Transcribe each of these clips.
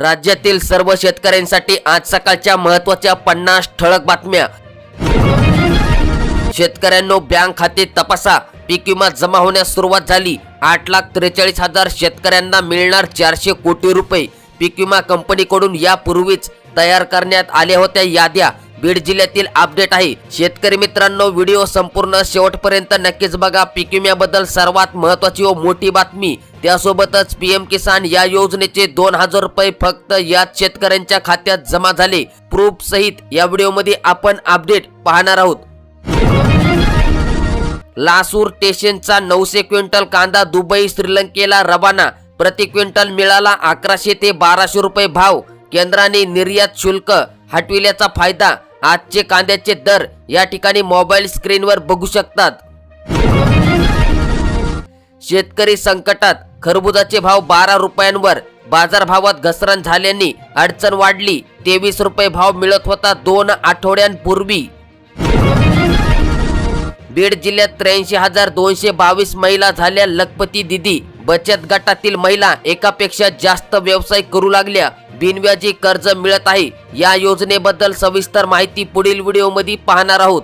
राज्यातील सर्व शेतकऱ्यांसाठी आज सकाळच्या महत्त्वाच्या पन्नास ठळक बातम्या. शेतकऱ्यांनो बँक खाते तपासा. पीक विमा जमा होण्यास सुरुवात झाली. आठ लाख त्रेचाळीस हजार शेतकऱ्यांना मिळणार चारशे कोटी रुपये. पीक विमा कंपनीकडून यापूर्वीच तयार करण्यात आल्या होत्या याद्या. बीड जिल्ह्यातील अपडेट आहे. शेतकरी मित्रांनो व्हिडिओ संपूर्ण शेवटपर्यंत नक्कीच बघा. पीक विम्याबद्दल सर्वात महत्वाची व मोठी बातमी त्यासोबतच पीएम किसान या योजनेचे दोन हजार रुपये फक्त याच शेतकऱ्यांच्या खात्यात जमा झाले. प्रूफ सहित या व्हिडिओमध्ये आपण अपडेट पाहणार आहोत. लासूर स्टेशनचा नऊशे क्विंटल कांदा दुबई श्रीलंकेला रवाना. प्रति क्विंटल मिळाला अकराशे ते बाराशे रुपये भाव. केंद्राने निर्यात शुल्क हटविल्याचा फायदा आजचे कांद्याचे दर या ठिकाणी मोबाईल स्क्रीनवर बघू शकतात. शेतकरी संकटात खरबुजाचे भाव बारा रुपयांवर बाजारभावात घसरण झाल्याने अडचण वाढली. तेवीस रुपये भाव मिळत होता दोन आठवड्यांपूर्वी. बीड जिल्ह्यात त्र्याऐंशी हजार दोनशे बावीस महिला झाल्या लखपती दिदी. बचत गटातील महिला एकापेक्षा जास्त व्यवसाय करू लागल्या. बिनव्याजी कर्ज मिळत आहे. या योजनेबद्दल सविस्तर माहिती पुढील व्हिडिओमध्ये पाहणार आहोत.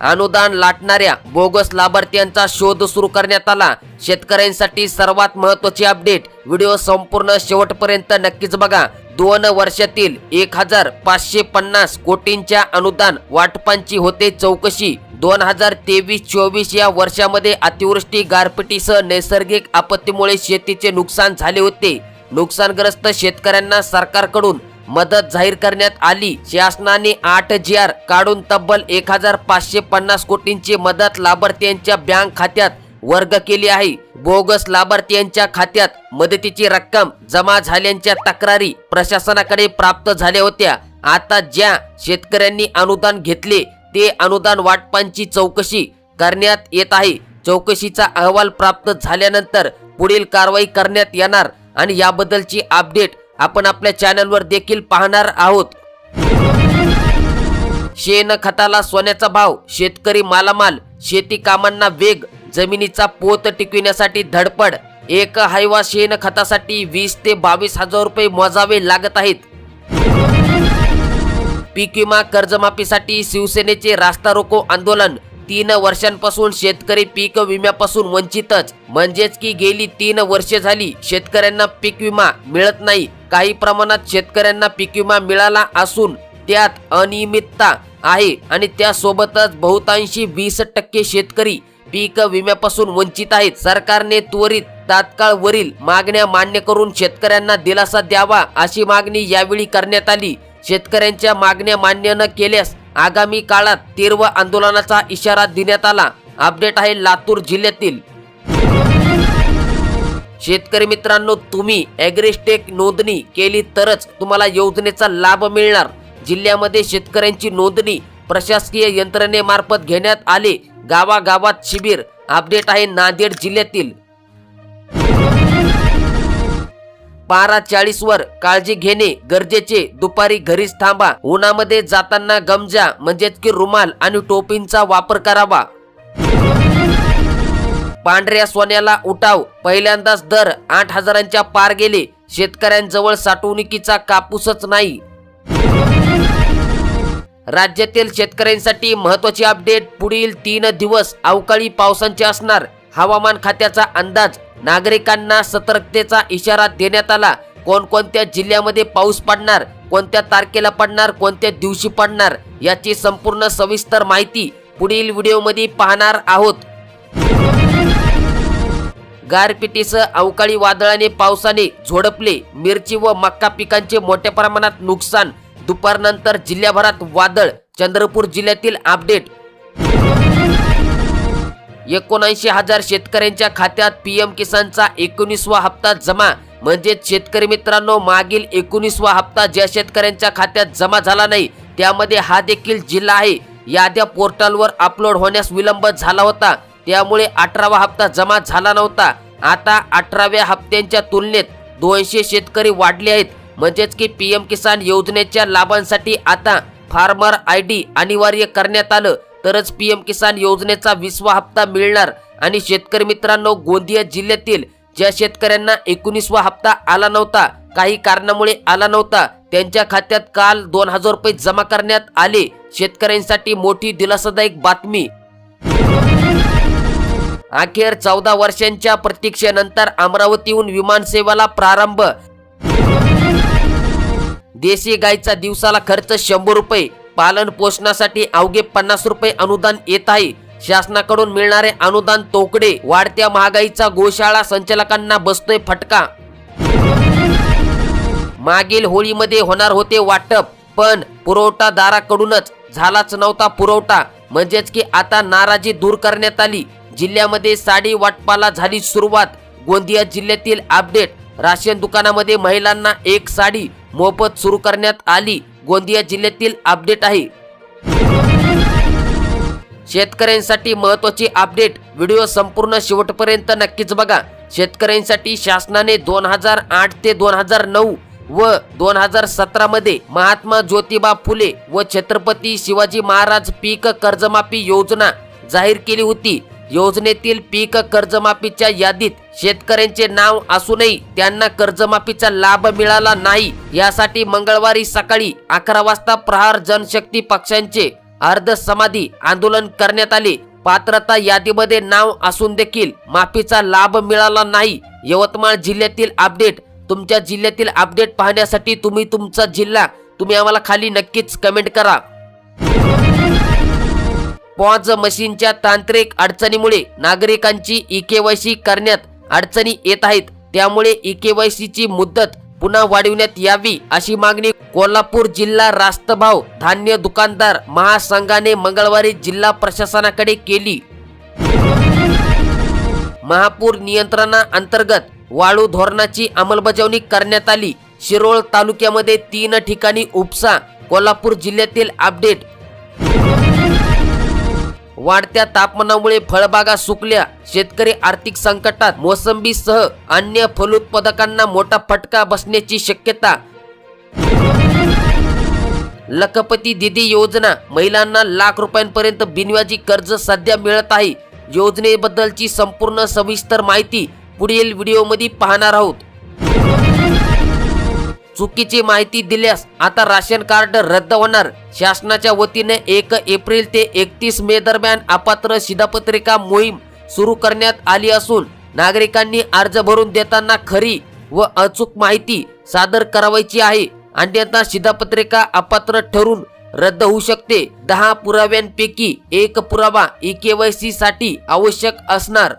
अनुदान लाटणाऱ्या बोगस लाभार्थ्यांचा शोध सुरू करण्यात आला. शेतकऱ्यांसाठी सर्वात महत्वाची अपडेट. व्हिडिओ संपूर्ण शेवटपर्यंत नक्कीच बघा. दोन वर्षातील एक हजार पाचशे पन्नास कोटींच्या अनुदान वाटपांची होते चौकशी. दोन हजार तेवीस चोवीस या वर्षामध्ये अतिवृष्टी गारपिटीसह नैसर्गिक आपत्तीमुळे शेतीचे नुकसान झाले होते. नुकसानग्रस्त शेतकऱ्यांना सरकारकडून मदत जाहीर करण्यात आली. शासनाने आठ जी आर काढून तब्बल एक हजार पाचशे पन्नास कोटींची मदत लाभार्थ्यांच्या बँक खात्यात वर्ग केली आहे. बोगस लाभार्थ्यांच्या खात्यात मदतीची रक्कम जमा झाल्याच्या तक्रारी प्रशासनाकडे प्राप्त झाल्या होत्या. आता ज्या शेतकऱ्यांनी अनुदान घेतले ते अनुदान वाटपांची चौकशी करण्यात येत आहे. चौकशीचा अहवाल प्राप्त झाल्यानंतर पुढील कारवाई करण्यात येणार. आणि याबद्दलची अपडेट आपण आपल्या चॅनलवर देखील पाहणार आहोत. शेण खताला सोन्याचा भाव शेतकरी मालामाल शेती कामांना वेग जमिनीचा पोत टिकविण्यासाठी धडपड. एक हायवा शेण खतासाठी वीस ते बावीस हजार रुपये मोजावे लागत आहेत. पीक विमा कर्जमाफीसाठी शिवसेनेचे रास्ता रोको आंदोलन तीन वर्षांपासून शेतकरी पीक विम्यापासून वंचितच. म्हणजेच की गेली तीन वर्षे झाली शेतकऱ्यांना पीक विमा मिळत नाही. काही प्रमाणात शेतकऱ्यांना पीक विमा मिळाला असून त्यात अनियमितता आहे आणि त्यासोबतच बहुतांशी वीस टक्के शेतकरी पीक विम्यापासून वंचित आहेत. सरकारने त्वरित तात्काळ वरील मागण्या मान्य करून शेतकऱ्यांना दिलासा द्यावा अशी मागणी यावेळी करण्यात आली. शेतकऱ्यांच्या मागण्या मान्य न केल्यास आगामी काळात तीव्र आंदोलनाचा इशारा देण्यात आला. अपडेट आहे लातूर जिल्ह्यातील. शेतकरी मित्रांनो तुम्ही ॲग्रिस्टेक नोंदणी केली तरच तुम्हाला योजनेचा लाभ मिळणार. जिल्ह्यामध्ये शेतकऱ्यांची नोंदणी प्रशासकीय यंत्रणेमार्फत घेण्यात आले. गावागावात शिबिर. अपडेट आहे नांदेड जिल्ह्यातील. बारा चाळीस वर काळजी घेणे गरजेचे. दुपारी घरीच थांबा. उन्हामध्ये जाताना गमजा म्हणजेच की रुमाल आणि टोपींचा वापर करावा. पांढऱ्या सोन्याला उठाव. पहिल्यांदाच दर आठ हजारांच्या पार गेले. शेतकऱ्यांजवळ साठवणुकीचा कापूसच नाही. राज्यातील शेतकऱ्यांसाठी महत्वाची अपडेट पुढील तीन दिवस अवकाळी पावसांचे असणार. हवामान खात्याचा अंदाज नागरिकांना सतर्कतेचा इशारा देण्यात आला. कोणकोणत्या जिल्ह्यामध्ये पाऊस पडणार कोणत्या तारखेला पडणार कोणत्या दिवशी पडणार याची संपूर्ण सविस्तर माहिती पुढील व्हिडिओमध्ये पाहणार आहोत. गारपिटीसह अवकाळी वादळाने पावसाने झोडपले मिरची व मक्का पिकांचे मोठ्या प्रमाणात नुकसान. दुपारनंतर जिल्ह्याभरात वादळ. चंद्रपूर जिल्ह्यातील अपडेट एकोणऐंशी हजार शेतकऱ्यांच्या खात्यात पीएम किसानचा एकोणीसवा हप्ता जमा. म्हणजेच शेतकरी मित्रांनो मागील एकोणीसवा हप्ता ज्या शेतकऱ्यांच्या खात्यात जमा झाला नाही त्यामध्ये हा देखील जिल्हा आहे. याद्या पोर्टलवर अपलोड होण्यास विलंब झाला होता. त्यामुळे अठरावा हप्ता जमा झाला नव्हता. आता अठराव्या हप्त्यांच्या तुलनेत दोनशे शेतकरी वाढले आहेत. म्हणजेच की पीएम किसान योजनेच्या लाभांसाठी आता फार्मर आय डी अनिवार्य करण्यात आलं. तरच पीएम किसान योजनेचा वीसवा हप्ता मिळणार. आणि शेतकरी मित्रांनो गोंदिया जिल्ह्यातील ज्या शेतकऱ्यांना एकोणीसवा हप्ता आला नव्हता काही कारणामुळे आला नव्हता त्यांच्या खात्यात काल दोन हजार रुपये जमा करण्यात आले. शेतकऱ्यांसाठी मोठी दिलासादायक बातमी. अखेर चौदा वर्षांच्या प्रतीक्षेनंतर अमरावतीहून विमानसेवेला प्रारंभ. देशी गायचा दिवसाला खर्च शंभर रुपये. पालन पोषणासाठी अवघे पन्नास रुपये अनुदान येत आहे. शासनाकडून मिळणारे अनुदान तोकडे वाढत्या महागाईचा गोशाळा संचालकांना बसतोय फटका. मागील होळीमध्ये होणार होते वाटप पण पुरवठादाराकडूनच झालाच नव्हता पुरवठा. म्हणजेच की आता नाराजी दूर करण्यात आली. जिल्ह्यामध्ये साडी वाटपाला झाली सुरुवात. गोंदिया जिल्ह्यातील अपडेट राशन दुकानामध्ये महिलांना एक साडी मोफत सुरू करण्यात आली. गोंदिया जिल्ह्यातील अपडेट आहे. शेतकऱ्यांसाठी महत्वाची अपडेट. व्हिडिओ संपूर्ण शेवटपर्यंत नक्कीच बघा. शेतकऱ्यांसाठी शासनाने दोन हजार आठ ते दोन हजार नऊ व दोन हजार सतरा मध्ये महात्मा ज्योतिबा फुले व छत्रपती शिवाजी महाराज पीक कर्जमाफी योजना जाहीर केली होती. योजनेतील पीक कर्जमाफीच्या यादीत शेतकऱ्यांचे नाव असूनही त्यांना कर्जमाफीचा लाभ मिळाला नाही. यासाठी मंगळवारी सकाळी अकरा वाजता प्रहार जनशक्ती पक्षांचे अर्ध समाधी आंदोलन करण्यात आले. पात्रता यादीमध्ये नाव असून देखील माफीचा लाभ मिळाला नाही. यवतमाळ जिल्ह्यातील अपडेट. तुमच्या जिल्ह्यातील अपडेट पाहण्यासाठी तुम्ही तुमचा जिल्हा. तुम्ही आम्हाला खाली नक्कीच कमेंट करा. पॉज मशीनच्या तांत्रिक अडचणीमुळे नागरिकांची ई करण्यात अडचणी येत आहेत. त्यामुळे ई केवायसीची मुदत पुन्हा वाढविण्यात यावी अशी मागणी कोल्हापूर जिल्हा रास्तभाव धान्य दुकानदार महासंघाने मंगळवारी जिल्हा प्रशासनाकडे केली. महापूर नियंत्रणा अंतर्गत वाळू धोरणाची अंमलबजावणी करण्यात आली. शिरोळ तालुक्यामध्ये तीन ठिकाणी उपसा कोल्हापूर जिल्ह्यातील अपडेट वाढत्या तापमानामुळे फळबागा सुकल्या. शेतकरी आर्थिक संकटात मोसंबीसह अन्य फलोत्पादकांना मोठा फटका बसण्याची शक्यता. लखपती दिदी योजना महिलांना लाख रुपयांपर्यंत बिनव्याजी कर्ज सध्या मिळत आहे. योजनेबद्दलची संपूर्ण सविस्तर माहिती पुढील व्हिडिओमध्ये पाहणार आहोत. चुकीची माहिती दिल्यास आता राशन कार्ड रद्द होणार. शासनाच्या वतीने एक एप्रिल ते एकतीस मे दरम्यान अपात्र शिधापत्रिका मोहीम सुरू करण्यात आली असून नागरिकांनी अर्ज भरून देताना खरी व अचूक माहिती सादर करावायची आहे. अन्यथा शिधापत्रिका अपात्र ठरून रद्द होऊ शकते. दहा पुराव्यांपैकी एक पुरावा ई केवायसी साठी आवश्यक असणार.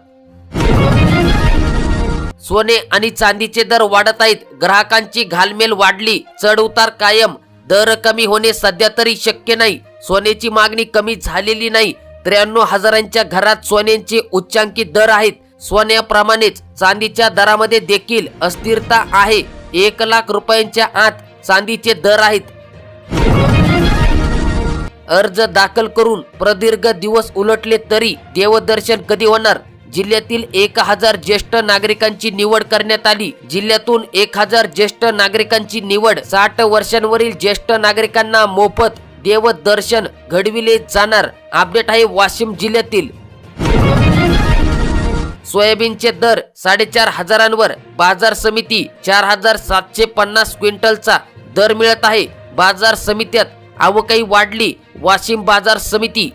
सोने आणि चांदीचे दर वाढत आहेत. ग्राहकांची घालमेल वाढली. चढ उतार कायम. दर कमी होणे सध्या तरी शक्य नाही. सोन्याची मागणी कमी झालेली नाही. त्र्याण्णव हजारांच्या घरात सोन्यांचे उच्चांकित दर आहेत. सोन्याप्रमाणेच चांदीच्या दरामध्ये देखील अस्थिरता आहे. एक लाख रुपयांच्या आत चांदीचे दर आहेत. अर्ज दाखल करून प्रदीर्घ दिवस उलटले तरी देवदर्शन कधी होणार? जिल्ह्यातील एक हजार ज्येष्ठ नागरिकांची निवड करण्यात आली. जिल्ह्यातून एक हजार ज्येष्ठ नागरिकांची निवड साठ वर्षांवरील ज्येष्ठ नागरिकांना मोफत देवदर्शन घडविले जाणार. अपडेट आहे वाशिम जिल्ह्यातील. सोयाबीनचे दर साडेचार हजारांवर. बाजार समिती चार हजार सातशे पन्नास क्विंटलचा दर मिळत आहे. बाजार समित्यात आवकही वाढली. वाशिम बाजार समिती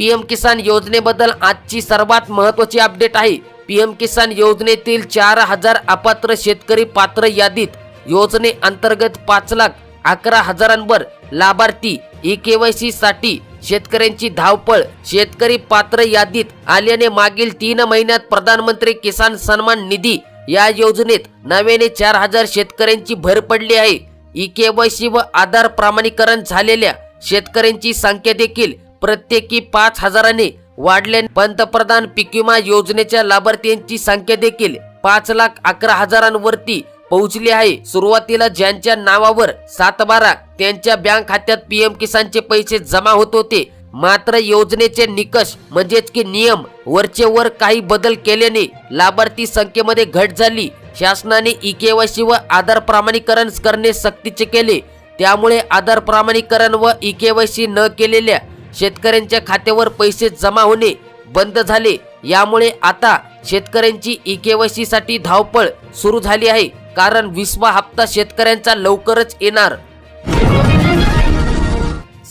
पीएम किसान योजनेबद्दल आजची सर्वात महत्वाची अपडेट आहे. पीएम किसान योजनेतील चार हजार अपात्र शेतकरी पात्र यादीत योजने अंतर्गत पाच लाख अकरा हजारांवर लाभार्थी ई केवायसी साठी शेतकऱ्यांची धावपळ शेतकरी पात्र यादीत आल्याने मागील तीन महिन्यात प्रधानमंत्री किसान सन्मान निधी या योजनेत नव्याने चार हजार शेतकऱ्यांची भर पडली आहे. ई केवायसी व आधार प्रमाणीकरण झालेल्या शेतकऱ्यांची संख्या देखील प्रत्येकी पाच हजाराने वाढल्याने पंतप्रधान पीक विमा योजनेच्या लाभार्थ्यांची संख्या देखील पाच लाख अकरा हजारांवरती पोहोचली आहे. सुरुवातीला ज्यांच्या नावावर सात बारा त्यांच्या बँक खात्यात पीएम किसानचे पैसे जमा होत होते. मात्र योजनेचे निकष म्हणजेच की नियम वरचे वर काही बदल केल्याने लाभार्थी संख्येमध्ये घट झाली. शासनाने ई केवायसी व आधार प्रमाणीकरण करणे सक्तीचे केले. त्यामुळे आधार प्रमाणीकरण व ई केवायसी न केलेल्या शेतकऱ्यांच्या खात्यावर पैसे जमा होणे बंद झाले. यामुळे आता शेतकऱ्यांची इकेवशीसाठी धावपळ सुरू झाली आहे. कारण विसवा हप्ता शेतकऱ्यांचा लवकरच येणार.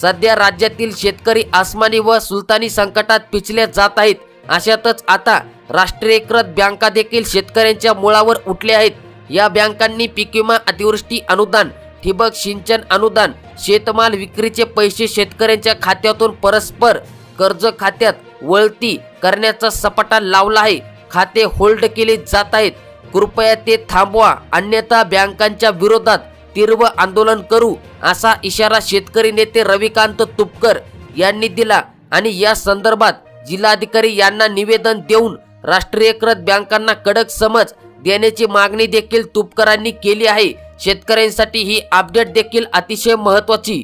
सध्या राज्यातील शेतकरी आसमानी व सुलतानी संकटात पिचल्या जात आहेत. अशातच आता राष्ट्रीयकृत बँका देखील शेतकऱ्यांच्या मुळावर उठल्या आहेत. या बँकांनी पीक विमा अतिवृष्टी अनुदान ठिबक सिंचन अनुदान शेतमाल विक्रीचे पैसे शेतकऱ्यांच्या खात्यातून परस्पर कर्ज खात्यात वळती करण्याचा सपाटा लावला आहे. खाते होल्ड केले जात आहेत. कृपया ते थांबवा. अन्यथा बँकांच्या विरोधात तीव्र आंदोलन करू असा इशारा शेतकरी नेते रविकांत तुपकर यांनी दिला आणि या संदर्भात जिल्हाधिकारी यांना निवेदन देऊन राष्ट्रीयकृत बँकांना कडक समज देण्याची मागणी देखील तुपकरांनी केली आहे. शेतकऱ्यांसाठी ही अपडेट देखील अतिशय महत्वाची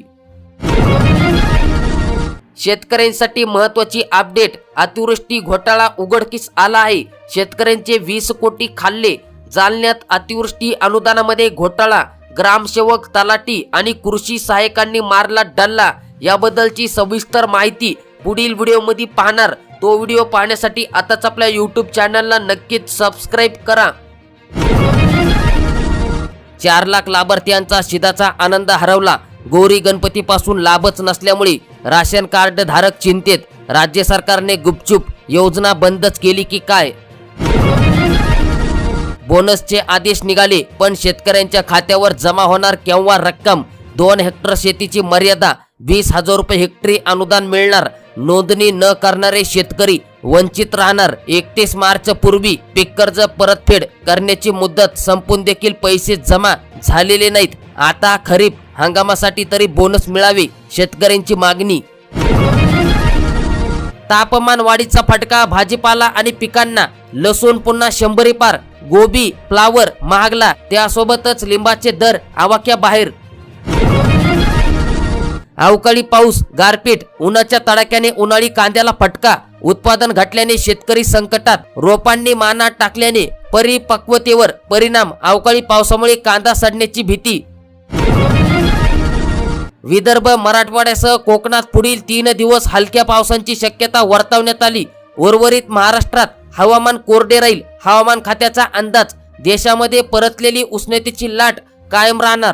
शेतकऱ्यांसाठी महत्वाची अपडेट अतिवृष्टी घोटाळा उघडकीस आला आहे. शेतकऱ्यांचे वीस कोटी खाल्ले जालन्यात अतिवृष्टी अनुदानामध्ये घोटाळा ग्रामसेवक तलाटी आणि कृषी सहाय्यकांनी मारला डल्ला याबद्दलची सविस्तर माहिती पुढील व्हिडिओमध्ये पाहणार. तो व्हिडिओ पाहण्यासाठी आताच आपल्या यूट्यूब चॅनलला नक्कीच सबस्क्राईब करा. चार लाख लाभार्थ्यांचा शिदाचा आनंद हरवला. गौरी गणपतीपासून लाभच नसल्यामुळे राशन कार्ड धारक चिंतेत. राज्य सरकारने गुपचूप योजना बंदच केली की काय? बोनसचे आदेश निघाले पण शेतकऱ्यांच्या खात्यावर जमा होणार केव्हा रक्कम? दोन हेक्टर शेतीची मर्यादा वीस हजार रुपये हेक्टरी अनुदान मिळणार. नोंदणी न करणारे शेतकरी वंचित राहणार. एकतीस मार्च पूर्वी पीक कर्ज परतफेड करण्याची मुदत संपून देखील पैसे जमा झालेले नाहीत. आता खरीप हंगामासाठी तरी बोनस मिळावे शेतकऱ्यांची मागणी. तापमान वाढीचा फटका भाजीपाला आणि पिकांना. लसूण पुन्हा शंभरी पार. गोबी फ्लावर महागला त्यासोबतच लिंबाचे दर आवाक्या बाहेर. अवकाळी पाऊस गारपीट उन्हाच्या तडाख्याने उन्हाळी कांद्याला फटका. उत्पादन घटल्याने शेतकरी संकटात. रोपांनी माना टाकल्याने परिपक्वतेवर परिणाम. अवकाळी पावसामुळे कांदा सडण्याची भीती. विदर्भ मराठवाड्यासह कोकणात पुढील तीन दिवस हलक्या पावसांची शक्यता वर्तवण्यात आली. उर्वरित महाराष्ट्रात हवामान कोरडे राहील. हवामान खात्याचा अंदाज. देशामध्ये परतलेली उष्णतेची लाट कायम राहणार.